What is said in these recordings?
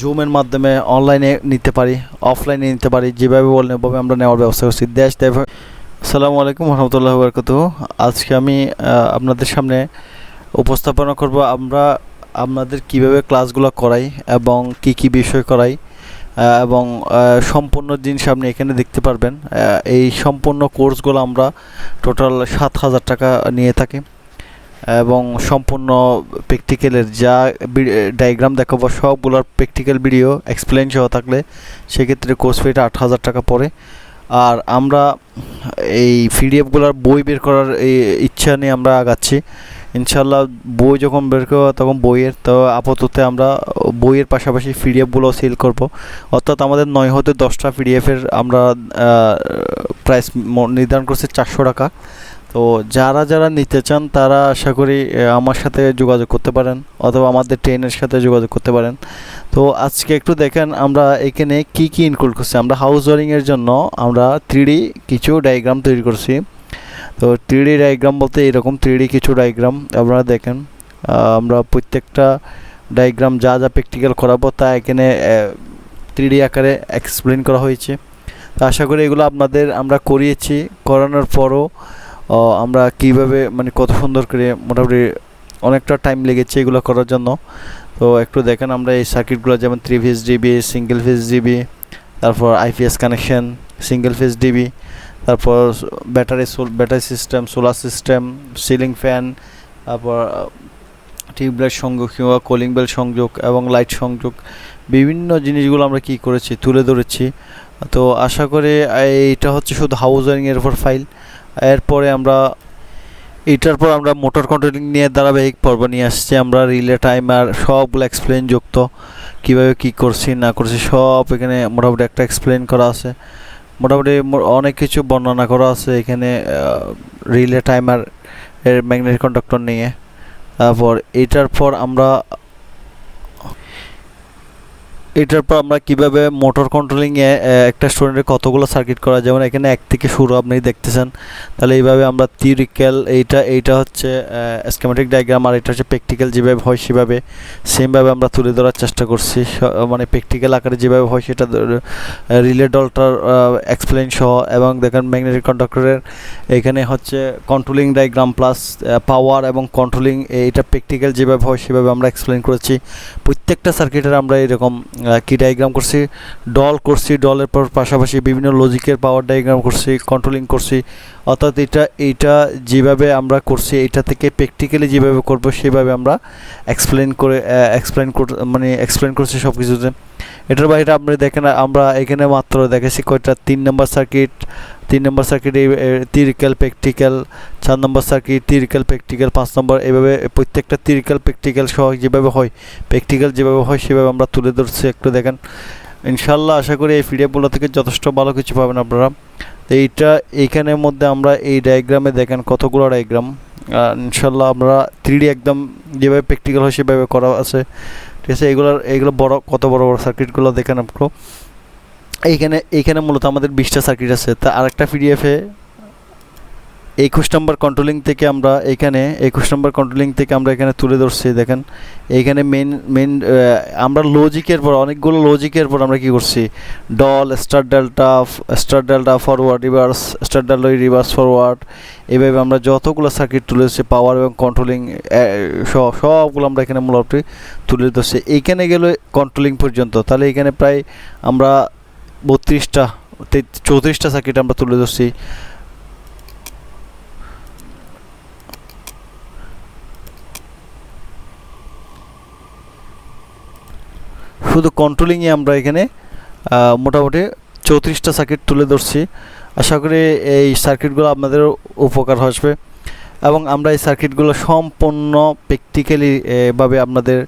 জুমের মাধ্যমে অনলাইনে নিতে পারি অফলাইনে নিতে পারি, যেভাবে বলেন ওভাবে আমরা নেওয়ার ব্যবস্থা করছি। দেশ আসসালামু আলাইকুম রহমতুল্লাহ বরকত আজকে আমি আপনাদের সামনে উপস্থাপনা করব আমরা, আপনাদের কীভাবে ক্লাসগুলো করাই এবং কি কি বিষয় করাই এবং সম্পূর্ণ জিনিস আপনি এখানে দেখতে পারবেন। এই সম্পূর্ণ কোর্সগুলো আমরা টোটাল সাত হাজার টাকা নিয়ে থাকি। এবং সম্পূর্ণ প্র্যাকটিক্যালের যা ডায়াগ্রাম দেখাবো, সবগুলোর প্র্যাকটিক্যাল ভিডিও এক্সপ্লেন সহ থাকলে সেক্ষেত্রে কোর্স ফিটা আট হাজার টাকা পড়ে। আর আমরা এই পিডিএফগুলোর বই বের করার ইচ্ছা নিয়ে আমরা আগাচ্ছি। ইনশাল্লাহ বই যখন বের করব তখন বইয়ের তো আপাতত আমরা বইয়ের পাশাপাশি পিডিএফগুলো সেল করব। অর্থাৎ আমাদের নয় হতে দশটা পিডিএফের আমরা প্রাইস নির্ধারণ করছি চারশো টাকা। তো যারা যারা নিতে চান, তারা আশা করি আমার সাথে যোগাযোগ করতে পারেন অথবা আমাদের ট্রেনের সাথে যোগাযোগ করতে পারেন। তো আজকে একটু দেখেন আমরা এখানে কি কি ইনক্লুড করছি। আমরা হাউস ওয়ারিংয়ের জন্য আমরা থ্রিডি কিছু ডায়াগ্রাম তৈরি করছি। তো থ্রিডি ডায়াগ্রাম বলতে এরকম থ্রিডি কিছু ডায়াগ্রাম আপনারা দেখেন। আমরা প্রত্যেকটা ডায়াগ্রাম যা যা প্র্যাকটিক্যাল করাবো তা এখানে থ্রিডি আকারে এক্সপ্লেন করা হয়েছে। তো আশা করি এগুলো আপনাদের আমরা করিয়েছি। করানোর পরও আমরা কীভাবে মানে কত সুন্দর করে মোটামুটি অনেকটা টাইম লেগেছে এগুলো করার জন্য। তো একটু দেখেন আমরা এই সার্কিটগুলো যেমন three phase DB single phase DB তারপর IPS connection single phase DB তারপর battery battery system solar system ceiling fan তারপর টিউবলাইট সংযোগ কিংবা কলিং বেল সংযোগ এবং লাইট সংযোগ। বিভিন্ন জিনিসগুলো আমরা কি করেছি, তুলে ধরেছি। তো আশা করি এইটা হচ্ছে শুধু হাউস ওয়ারিংয়ের উপর ফাইল এরপরে আমরা, এটার পর আমরা মোটর কন্ট্রোলিং নিয়ে ধারাবাহিক পর্ব নিয়ে আসছি। আমরা রিলে টাইমার সবগুলো এক্সপ্লেন যুক্ত। কীভাবে কী করছি, না করছি, সব এখানে মোটামুটি একটা এক্সপ্লেন করা আছে। মোটামুটি অনেক কিছু বর্ণনা করা আছে এখানে রিলে টাইমার এর ম্যাগনেটিক কন্ডাক্টর নিয়ে। তারপর এটার পর আমরা এটার পর আমরা কীভাবে মোটর কন্ট্রোলিংয়ে একটা স্টুডেন্টের কতগুলো সার্কিট করা যেমন এখানে এক থেকে শুরু আপনি দেখতেছেন। তাহলে এইভাবে আমরা থিওরিক্যাল এইটা এইটা হচ্ছে স্কেমেটিক ডায়াগ্রাম আর এটা হচ্ছে প্র্যাকটিক্যাল যেভাবে হয় সেভাবে সেমভাবে আমরা তুলে ধরার চেষ্টা করছি। মানে প্র্যাকটিক্যাল আকারে যেভাবে হয় সেটা রিলে ডলটার এক্সপ্লেন সহ এবং দেখেন ম্যাগনেটিক কন্ডাক্টরের এখানে হচ্ছে কন্ট্রোলিং ডায়াগ্রাম প্লাস পাওয়ার এবং কন্ট্রোলিং এটা প্র্যাকটিক্যাল যেভাবে হয় সেভাবে আমরা এক্সপ্লেন করেছি। প্রত্যেকটা সার্কিটের আমরা এরকম কি ডায়াগ্রাম করছি? ডল করছি ডলের পর পাশাপাশি বিভিন্ন লজিকের পাওয়ার ডায়াগ্রাম করছি কন্ট্রোলিং করছি। অর্থাৎ এটা এইটা যেভাবে আমরা করছি, এটা থেকে প্র্যাকটিক্যালি যেভাবে করব, সেভাবে আমরা এক্সপ্লেন করে এক্সপ্লেন মানে এক্সপ্লেন করছি সব কিছুতে এটার বাইরে আপনি দেখেন, আমরা এখানে মাত্র দেখেছি কয়টা? তিন নম্বর সার্কিট তিন নম্বর সার্কিট এই তিরিক্যাল প্র্যাকটিক্যাল চার নম্বর সার্কিট তিরিক্যাল প্র্যাকটিক্যাল পাঁচ নম্বর, এভাবে প্রত্যেকটা তিরিক্যাল প্র্যাকটিক্যাল সহ যেভাবে হয় প্র্যাকটিক্যাল যেভাবে হয়, সেভাবে আমরা তুলে ধরছি একটু দেখেন। ইনশাল্লাহ আশা করি এই পিডিএফগুলো থেকে যথেষ্ট ভালো কিছু পাবেন আপনারা। এইটা এইখানের মধ্যে আমরা এই ডায়াগ্রামে দেখেন কতগুলো ডায়াগ্রাম ইনশাল্লাহ আমরা থ্রিডি একদম যেভাবে প্র্যাকটিক্যাল হয় সেভাবে করা আছে। ঠিক আছে, এগুলোর, এগুলো বড়, কত বড় বড় সার্কিটগুলো দেখেন আপনার এইখানে এইখানে মূলত আমাদের বিশটা সার্কিট আছে। তা আরেকটা পিডিএফে একুশ নম্বর কন্ট্রোলিং থেকে আমরা এখানে, একুশ নম্বর কন্ট্রোলিং থেকে আমরা এখানে তুলে ধরছি, দেখেন। এইখানে মেন মেন আমরা লজিকের পর, অনেকগুলো লজিকের পর আমরা কি করছি? DOL star delta star delta forward reverse star delta reverse forward এভাবে আমরা যতগুলো সার্কিট তুলে ধরছি পাওয়ার এবং কন্ট্রোলিং সব, সবগুলো আমরা এখানে মূলত তুলে ধরছি। এইখানে গেলে কন্ট্রোলিং পর্যন্ত, তাহলে এখানে প্রায় আমরা বত্রিশটা চৌত্রিশটা সার্কিট আমরা তুলে ধরছি। শুধু কন্ট্রোলিংয়ে আমরা এখানে মোটামুটি চৌত্রিশটা সার্কিট তুলে ধরছি। আশা করি এই সার্কিটগুলো আপনাদের উপকার আসবে। এবং আমরা এই সার্কিটগুলো সম্পূর্ণ প্র্যাকটিক্যালি ভাবে আপনাদের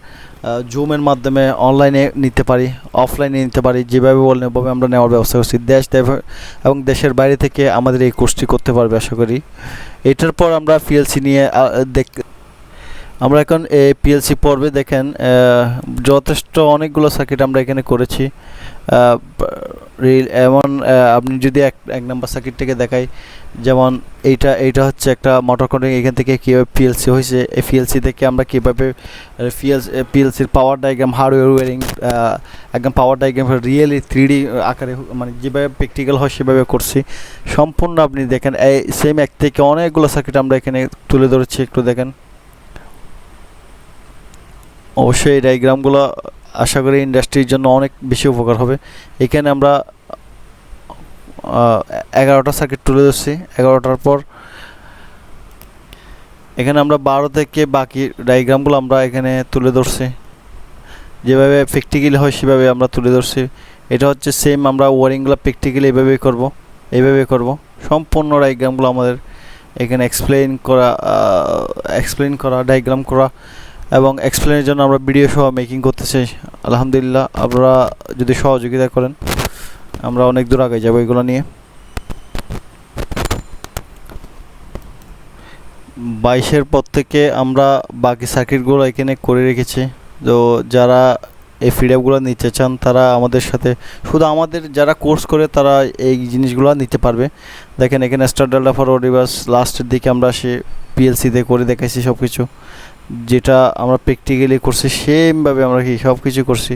জুমের মাধ্যমে অনলাইনে নিতে পারি অফলাইনে নিতে পারি, যেভাবে বলেন ওভাবে আমরা নেওয়ার ব্যবস্থা করছি। দেশ এবং দেশের বাইরে থেকে আমাদের এই কোর্সটি করতে পারবে, আশা করি। এটার পর আমরা পিএলসি নিয়ে দেখ আমরা এখন এই পিএলসি পর্বে দেখেন যথেষ্ট অনেকগুলো সার্কিট আমরা এখানে করেছি। রিল এমন আপনি যদি এক এক নাম্বার সার্কিটটাকে দেখাই, যেমন এইটা এইটা হচ্ছে একটা মোটর কন্ট্রোল এখান থেকে কীভাবে পিএলসি হয়েছে, এই পিএলসি থেকে আমরা কীভাবে পিএলসি পিএলসির পাওয়ার ডায়াগ্রাম হার্ডওয়্যার ওয়ারিং একদম power diagram really three D আকারে মানে যেভাবে প্র্যাকটিক্যাল হয় সেভাবে করছি। সম্পূর্ণ আপনি দেখেন, এই সেম এক থেকে অনেকগুলো সার্কিট আমরা এখানে তুলে ধরেছি, একটু দেখেন। অবশ্যই এই ডায়াগ্রামগুলো আশা করি ইন্ডাস্ট্রির জন্য অনেক বেশি উপকার হবে। এখানে আমরা এগারোটা সার্কিট তুলে ধরছি। এগারোটার পর এখানে আমরা বারো থেকে বাকি ডায়াগ্রামগুলো আমরা এখানে তুলে ধরছি। যেভাবে প্র্যাকটিক্যালি হয় সেভাবে আমরা তুলে ধরছি। এটা হচ্ছে সেম আমরা ওয়ারিংগুলো প্র্যাকটিক্যালি এভাবেই করব এইভাবে করব। সম্পূর্ণ ডায়াগ্রামগুলো আমাদের এখানে এক্সপ্লেইন করা এক্সপ্লেইন করা ডায়াগ্রাম করা এবং এক্সপ্লেনের জন্য আমরা ভিডিও সহ মেকিং করতেছি। আলহামদুলিল্লাহ, আপনারা যদি সহযোগিতা করেন, আমরা অনেক দূর আগে যাব এগুলো নিয়ে। বাইশের পর থেকে আমরা বাকি সার্কিটগুলো এখানে করে রেখেছি। তো যারা এই ফিডব্যাকগুলো নিতে চান, তারা আমাদের সাথে, শুধু আমাদের যারা কোর্স করে, তারা এই জিনিসগুলো নিতে পারবে। দেখেন এখানে স্টার ডেল্টা ফর ওডিবাস লাস্টের দিকে আমরা সে পিএলসিতে করে দেখাইছি সব কিছু যেটা আমরা প্র্যাকটিক্যালি করছি সেমভাবে আমরা কি সব কিছু করছি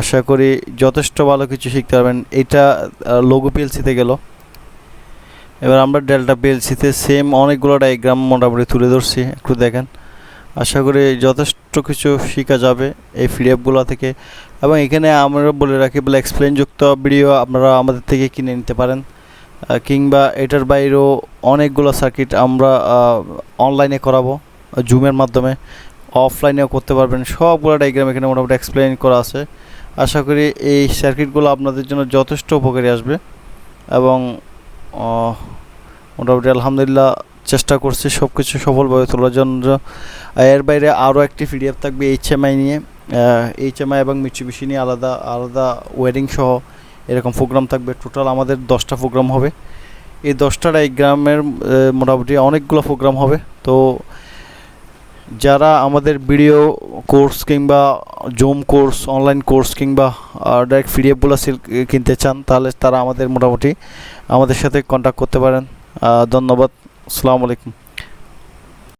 আশা করি যথেষ্ট ভালো কিছু শিখতে পারবেন। এটা লোগো পিএলসিতে গেল। এবার আমরা ডেল্টা পিএলসিতে সেম অনেকগুলো ডায়াগ্রাম মোটামুটি তুলে ধরছি, একটু দেখেন। আশা করি যথেষ্ট কিছু শেখা যাবে এই পিডিএফগুলো থেকে। এবং এখানে আমরা বলে রাখি, বলে এক্সপ্লেন যুক্ত ভিডিও আপনারা আমাদের থেকে কিনে নিতে পারেন। কিংবা এটার বাইরেও অনেকগুলো সার্কিট আমরা অনলাইনে করাবো। জুমের মাধ্যমে অফলাইনেও করতে পারবেন। সবগুলো ডায়াগ্রাম এখানে মোটামুটি এক্সপ্লেন করা আছে। আশা করি এই সার্কিটগুলো আপনাদের জন্য যথেষ্ট উপকারী আসবে। এবং মোটামুটি আলহামদুলিল্লাহ চেষ্টা করছি সব কিছু সফলভাবে তোলার জন্য। এর বাইরে আরও একটি পিডিএফ থাকবে এইচএমআই নিয়ে। এইচএমআই এবং মিচুবিশি নিয়ে আলাদা আলাদা ওয়েডিং সহ এরকম প্রোগ্রাম থাকবে। টোটাল আমাদের দশটা প্রোগ্রাম হবে। এই দশটা ডায়গ্রামের মোটামুটি অনেকগুলো প্রোগ্রাম হবে। তো যারা আমাদের ভিডিও কোর্স কিংবা জুম কোর্স অনলাইন কোর্স কিংবা ডাইরেক্ট পিডিএফগুলো কিনতে চান, তাহলে তারা আমাদের মোটামুটি আমাদের সাথে কন্ট্যাক্ট করতে পারেন। ধন্যবাদ। আসসালামু আলাইকুম।